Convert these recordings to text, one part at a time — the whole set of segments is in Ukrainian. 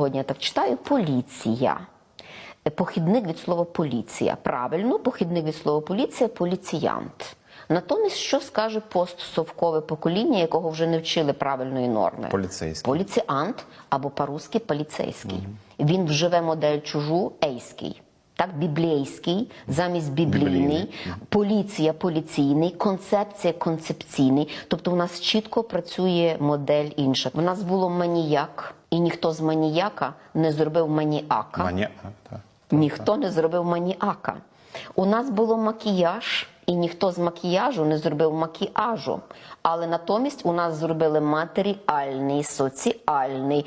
Сьогодні я так читаю поліція. Е, Похідник від слова поліція. Правильно, похідник від слова поліція поліціянт. Натомість, що скаже постсовкове покоління, якого вже не вчили правильної норми? Поліцейський. Поліціант або по-русски поліцейський. Він вживе модель чужу ейський. Так, біблійський замість біблійний, Біблійний. поліція поліційний, концепція концепційний. Тобто у нас чітко працює модель інша. В нас було маніяк, і ніхто з маніяка не зробив маніака. Маніака, так. Ніхто не зробив маніака. У нас було макіяж, і ніхто з макіяжу не зробив макіажу. Але натомість у нас зробили матеріальний, соціальний,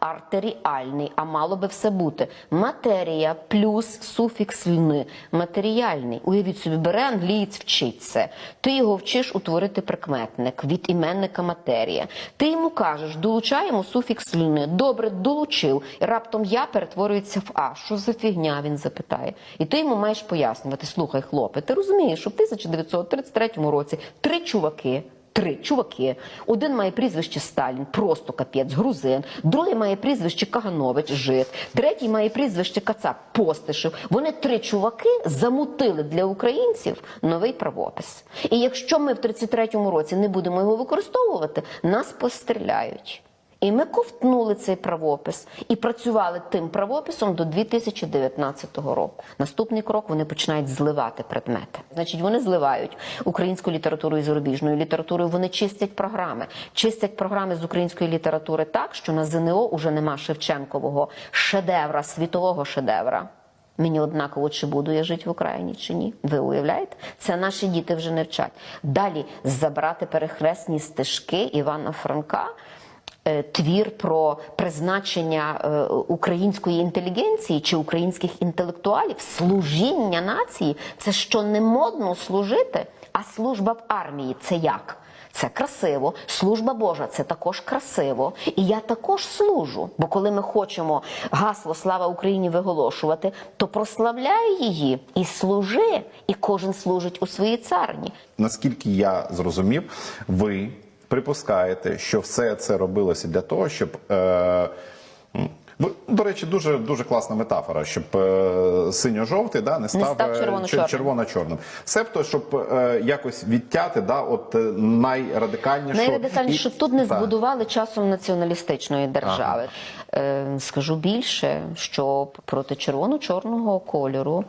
артеріальний, а мало би все бути. Матерія плюс суфікс льни. Матеріальний. Уявіть собі, бере англієць вчить це. Ти його вчиш утворити прикметник від іменника матерія. Ти йому кажеш, долучаємо суфікс льни. Добре, долучив. І раптом я перетворюється в А. Що за фігня? Він запитає. І ти йому маєш пояснювати: слухай, хлопе, ти розумієш, що в 1933 році три чуваки. Три чуваки. Один має прізвище Сталін, просто капець, грузин. Другий має прізвище Каганович, жид. Третій має прізвище Кацап, Постишев. Вони три чуваки замутили для українців новий правопис. І якщо ми в 33-му році не будемо його використовувати, нас постріляють. І ми ковтнули цей правопис і працювали тим правописом до 2019 року. Наступний крок вони починають зливати предмети. Значить, вони зливають українську літературу і зарубіжною літературою. Вони чистять програми, чистять програми з української літератури так, що на ЗНО уже нема Шевченкового шедевра, світового шедевра. Мені однаково, чи буду я жити в Україні, чи ні. Ви уявляєте? Це наші діти вже не вчать. Далі забрати перехресні стежки Івана Франка. Е, Твір про призначення е, української інтелігенції чи українських інтелектуалів, служіння нації це що не модно служити, а служба в армії це як? Це красиво, служба Божа це також красиво. І я також служу. Бо коли ми хочемо гасло Слава Україні виголошувати, то прославляй її і служи, і кожен служить у своїй царні. Наскільки я зрозумів, ви припускаєте, що все це робилося для того, щоб. Е... До речі, дуже дуже класна метафора, щоб е, синьо-жовтий да, не став, став е, червоно-чорним. чер- червоно-чорним. Себто, щоб е, якось відтяти да, от, е, найрадикальнішу... Найрадикальніше, і- тут не Так. збудували часом націоналістичної держави. Е, скажу більше, що проти червоно-чорного кольору.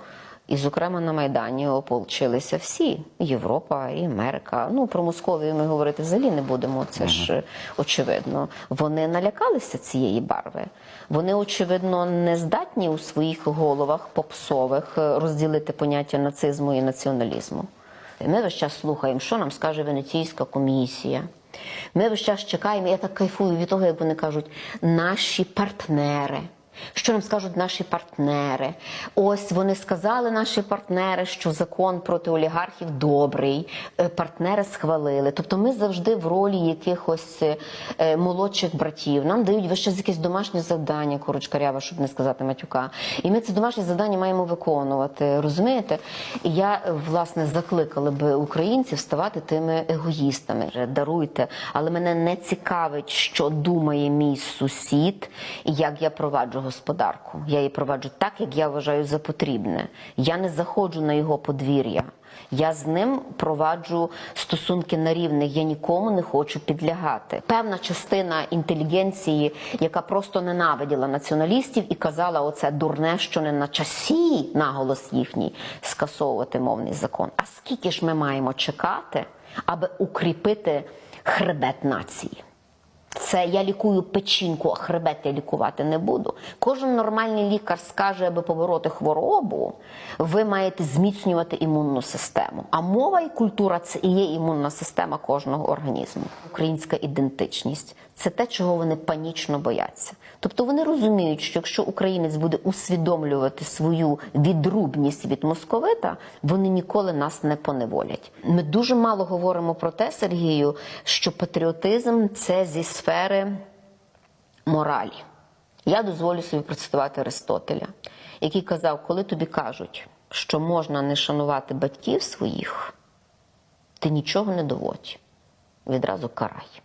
І, зокрема, на Майдані ополчилися всі Європа і Америка. Ну про Московію ми говорити взагалі не будемо. Це ж очевидно. Вони налякалися цієї барви. Вони, очевидно, не здатні у своїх головах попсових е, розділити поняття нацизму і націоналізму. Ми весь час слухаємо, що нам скаже Венеційська комісія. Ми весь час чекаємо, я так кайфую від того, як вони кажуть, наші партнери. Що нам скажуть наші партнери? Ось вони сказали, наші партнери, що закон проти олігархів добрий, е, партнери схвалили. Тобто ми завжди в ролі якихось е, е, молодших братів. Нам дають весь час якесь домашнє завдання, корочка рява, щоб не сказати матюка. І ми це домашнє завдання маємо виконувати. Розумієте? І я власне закликала би українців ставати тими егоїстами. Даруйте, але мене не цікавить, що думає мій сусід, і як я проваджу господарку. Я її проваджу так, як я вважаю за потрібне. Я не заходжу на його подвір'я. Я з ним проваджу стосунки на рівних. Я нікому не хочу підлягати. Певна частина інтелігенції, яка просто ненавиділа націоналістів і казала, оце дурне, що не на часі наголос їхній скасовувати мовний закон. А скільки ж ми маємо чекати, аби укріпити хребет нації? Це я лікую печінку, а хребет я лікувати не буду. Кожен нормальний лікар скаже, аби побороти хворобу, ви маєте зміцнювати імунну систему. А мова і культура це і є імунна система кожного організму. Українська ідентичність це те, чого вони панічно бояться. Тобто вони розуміють, що якщо українець буде усвідомлювати свою відрубність від московита, вони ніколи нас не поневолять. Ми дуже мало говоримо про те, Сергію, що патріотизм це зі сфери моралі. Я дозволю собі процитувати Аристотеля, який казав, коли тобі кажуть, що можна не шанувати батьків своїх, ти нічого не доводь, відразу карай.